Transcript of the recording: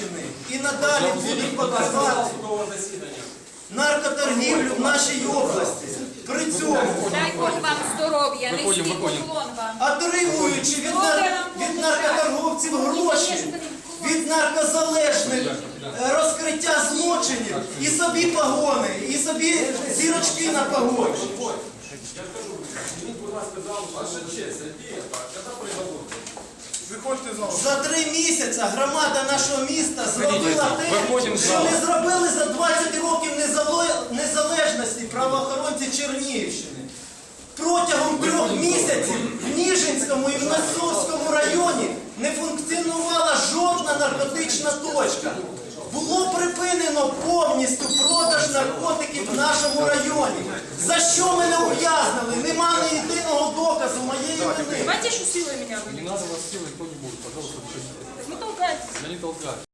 Чернігівщини і надалі будуть засідання. наркоторгівлю в нашій області. При цьому Дай Бог вам здоров'я, низький поклон вам. отримуючи від, нар- від наркоторговців гроші, від наркозалежних е, розкриття злочинів і собі погони, і собі зірочки на погоні. Я скажу, мені, будь ласка, ваша честь, Сергій, коли За три місяці громада нашого міста зробила те, що не зробили за 20 років незалежності правоохоронці Чернігівщини. Протягом трьох місяців в Ніжинському і в Носовському районі не функціонувала жодна наркотична точка. Було припинено повністю продаж наркотиків в нашому районі. Давайте еще силой меня Не надо вас силой, кто не будет, пожалуйста, не Мы толкаемся. Я не толкаю.